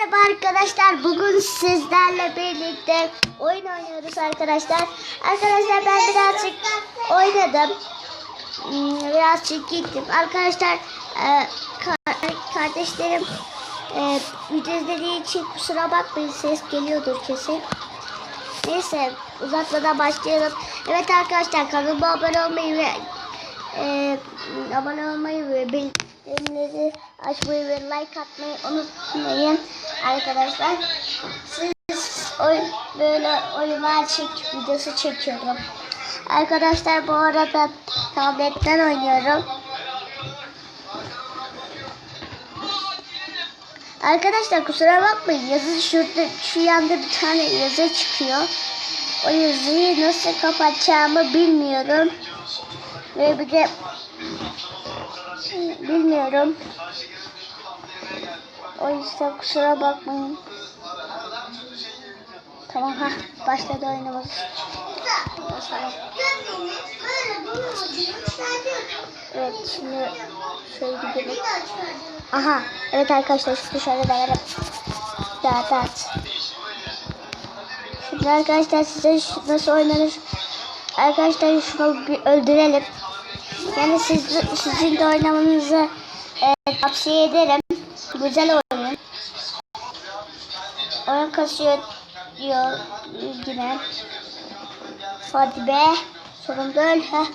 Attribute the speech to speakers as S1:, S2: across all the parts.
S1: Merhaba arkadaşlar. Bugün sizlerle birlikte oyun oynuyoruz arkadaşlar. Arkadaşlar ben birazcık oynadım. Hmm, Birazcık gittim. Arkadaşlar e, ka- kardeşlerim e, video için kusura bakmayın ses geliyordur kesin. Neyse uzatmadan başlayalım. Evet arkadaşlar kanalıma abone olmayı ve e, abone olmayı ve bildirimleri açmayı ve like atmayı unutmayın arkadaşlar. Siz oyun, böyle oyunlar çek videosu çekiyorum. Arkadaşlar bu arada tabletten oynuyorum. Arkadaşlar kusura bakmayın yazı şurada şu yanda bir tane yazı çıkıyor. O yazıyı nasıl kapatacağımı bilmiyorum. Ve bir de bilmiyorum. O yüzden kusura bakmayın. Tamam ha başladı oyunumuz. Basalım. Evet şimdi şöyle gidelim. Aha evet arkadaşlar şimdi şöyle verelim. Dağıt dağıt. Şimdi arkadaşlar size nasıl oynanır arkadaşlar şunu bir öldürelim. Yani siz, sizin de oynamanızı e, tavsiye ederim. Güzel oyun. Oyun kasıyor diyor yine. Hadi be. Sonunda öl. Heh.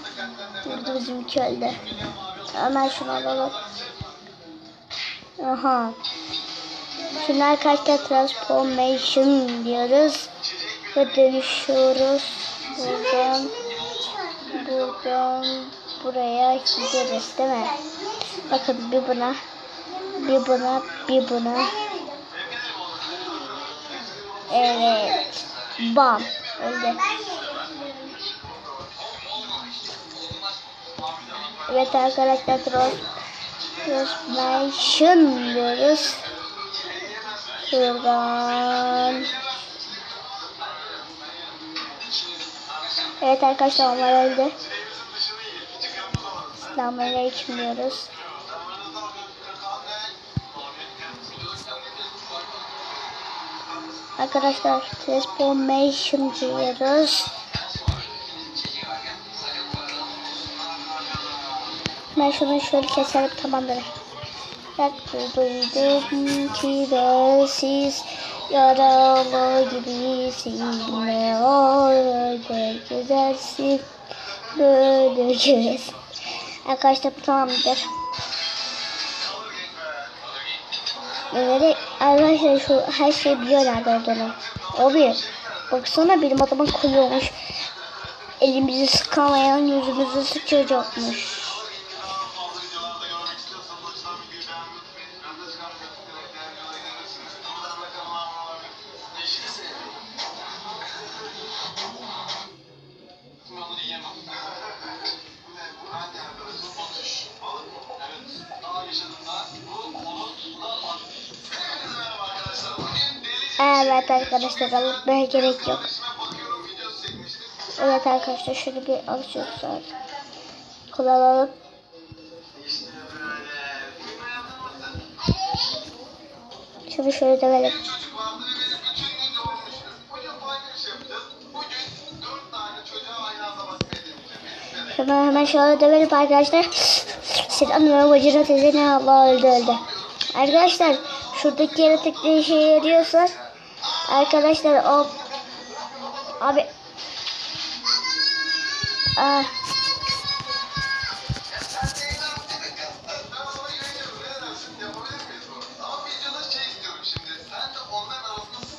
S1: Burada bizimki öldü. Hemen şunu alalım. Aha. Şimdi arkadaşlar transformation diyoruz. Ve dönüşüyoruz. Buradan buradan buraya gideriz değil mi? Bakın bir buna bir buna bir buna Evet. Bam. Öldü. Evet arkadaşlar Trans Transformation diyoruz. Şuradan. Evet arkadaşlar onlar öldü. Selamünaleyküm diyoruz. Arkadaşlar transformation diyoruz. Ben şunu şöyle keserim tamamdır. Bak duydum ki de siz yaralı gibisin ne öyle güzelsin böyle güzel. Arkadaşlar bu tamamdır. Neleri arkadaşlar şu her şeyi biliyor nerede olduğunu. O bir. Baksana benim adamın koyuyormuş. Elimizi sıkamayan yüzümüzü sıkacakmış. Evet arkadaşlar anlatmaya gerek yok. Evet arkadaşlar şöyle bir alışıyoruz artık. Kullanalım. Şimdi şöyle develim. Hemen hemen şöyle develim arkadaşlar. Selamünaleyküm bacıra teyze ne Allah öldü öldü. Arkadaşlar şuradaki yaratık ne işe yarıyorsa arkadaşlar o abi. Ah,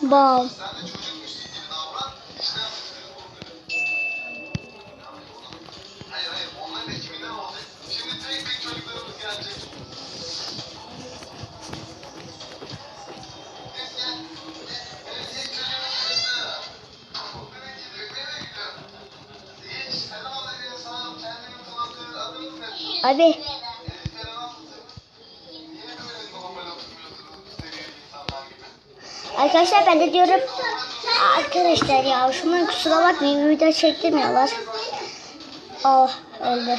S1: bam abi Arkadaşlar ben de diyorum arkadaşlar ya şunun kusura bakmayın video çektirmiyorlar. Oh öldü.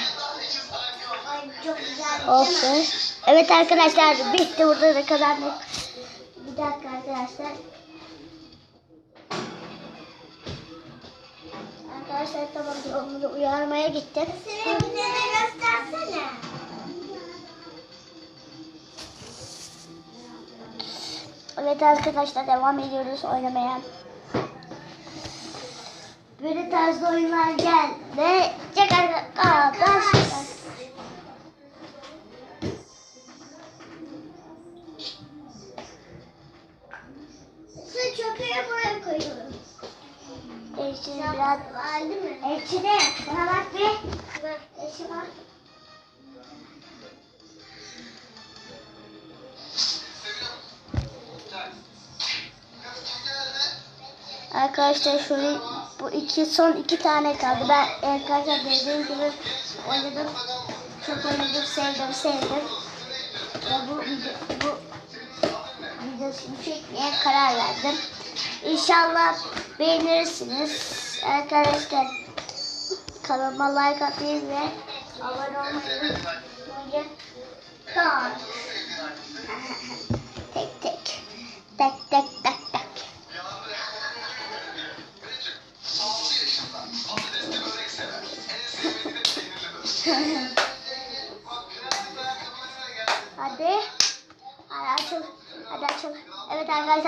S1: Oh be. Evet arkadaşlar bitti burada da kadar Bir dakika arkadaşlar. Arkadaşlar tamam da uyarmaya gittim. De göstersene. Evet arkadaşlar devam ediyoruz oynamaya. Böyle tarzda oyunlar geldi. Çek arkadaşlar. Arkadaşlar şöyle bu iki son iki tane kaldı. Ben arkadaşlar dediğim gibi oynadım. Çok oynadım, sevdim, sevdim. Ve bu bu videosunu çekmeye karar verdim. İnşallah beğenirsiniz. Arkadaşlar kanalıma like atmayı ve abone olmayı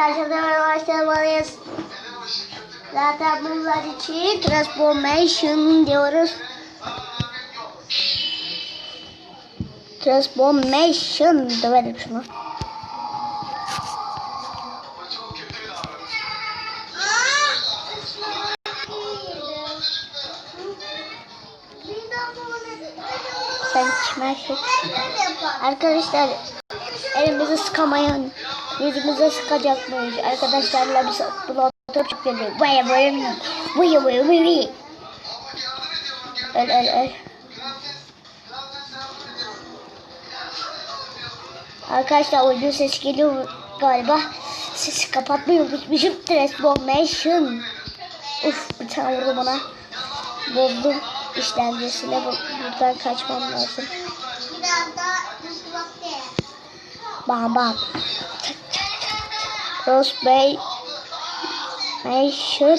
S1: Açılmaya başlamalıyız. Zaten bunlar için transformation diyoruz. Transformation dövelim şunu. Sen kime? Arkadaşlar elimizi sıkamayın. Yüzümüze sıkacakmış. Arkadaşlarla biz bunu oturup geliyor. Vaya vaya vaya vaya vaya. Öl öl öl. Arkadaşlar oyunun ses geliyor galiba. Sesi kapatmayı unutmuşum. Transformation. Uf bir tane vurdum ona. Bozdum işlemcisine. Bu- Buradan kaçmam lazım.
S2: Biraz.
S1: Bam bam. Bay Nation.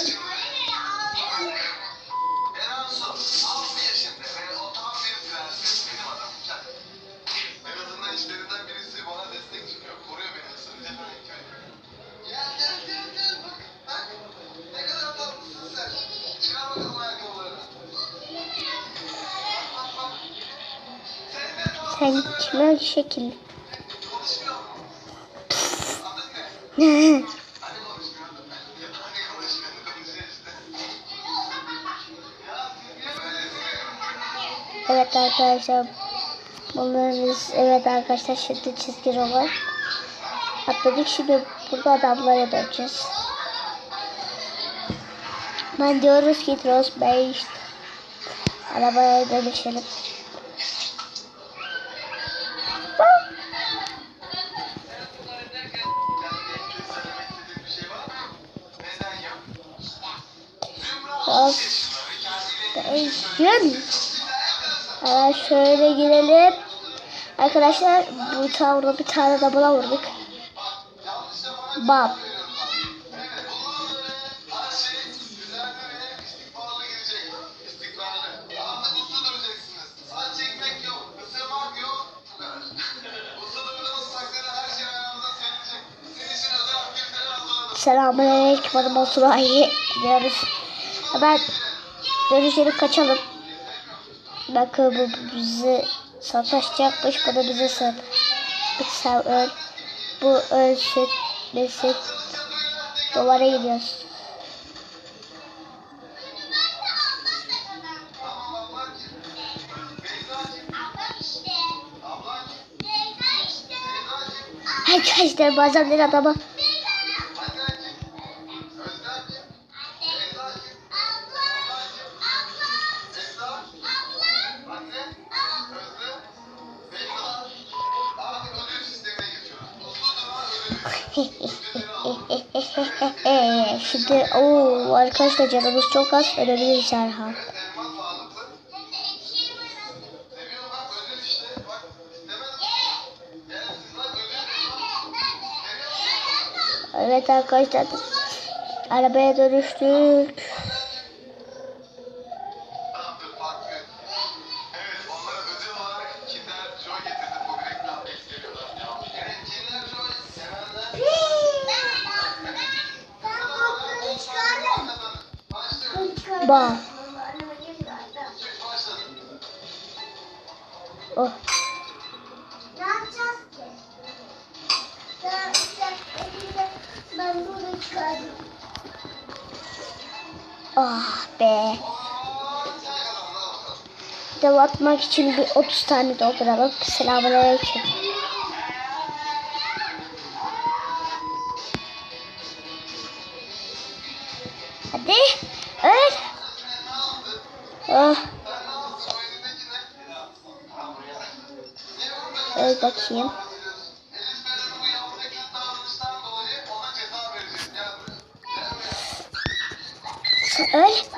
S3: Eransu 6 yaşında ve o tam bir prenses. Benim adım Ken. En azından işlerinden birisi bana destek çıkıyor. Koruyor beni. Isırınca böyle köy. Gel gel gel gel bak. Bak. Ne kadar tatlısın sen. Çıkar bakalım
S1: evet arkadaşlar. Bunları biz evet arkadaşlar şimdi çizgi roman. Atladık şimdi burada adamlara döneceğiz. Ben diyoruz ki Cross Bay işte. Arabaya dönüşelim. Cross Station. Hemen şöyle girelim. Arkadaşlar bu tavırda bir tane de buna vurduk. Bam. Selamünaleyküm adım Osurayi diyoruz. Hemen dönüşelim kaçalım. Bakın bu bizi sataşacakmış. Bu da bize sat. Sen öl. Bu ölsün. Desin. Duvara gidiyoruz. Arkadaşlar bazen bir adama Şimdi o arkadaşlar canımız çok az ölebiliriz Erhan. Evet arkadaşlar. Arabaya dönüştük.
S3: Başladı.
S1: Oh.
S2: Ne yapacağız ki? Ben, bunu çıkardım.
S1: Ah be.
S3: Oo, sen kazandın al bakalım.
S1: Dev atmak için bir 30 tane dolduralım. Selamünaleyküm. Hadi. Evet.
S3: Buradasın?
S1: Evet bakayım.
S3: Elis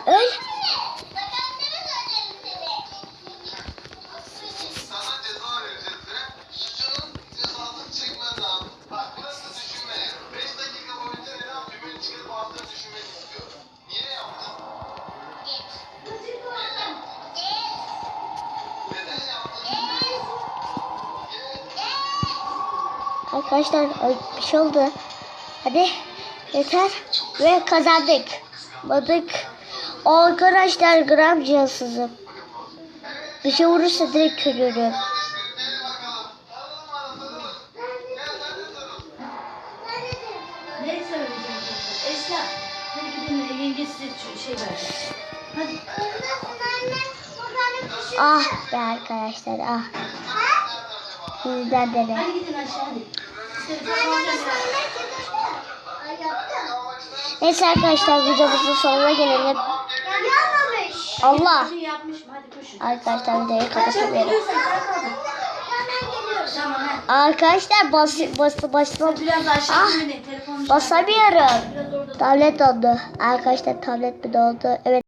S1: Arkadaşlar bir şey oldu. Hadi. Yeter. Ve kazandık. Badık. Arkadaşlar gram cihazsızım. Bir şey vurursa direkt
S3: de.
S4: Ne. Hadi.
S1: Ah be arkadaşlar ah. Yeniden dene.
S4: Hadi
S1: Neyse arkadaşlar videomuzun sonuna gelelim. Allah. Arkadaşlar videoyu kapatıyorum. Arkadaşlar bas bas basma Ah, basamıyorum. Tablet oldu. Arkadaşlar tablet bir doldu. Evet.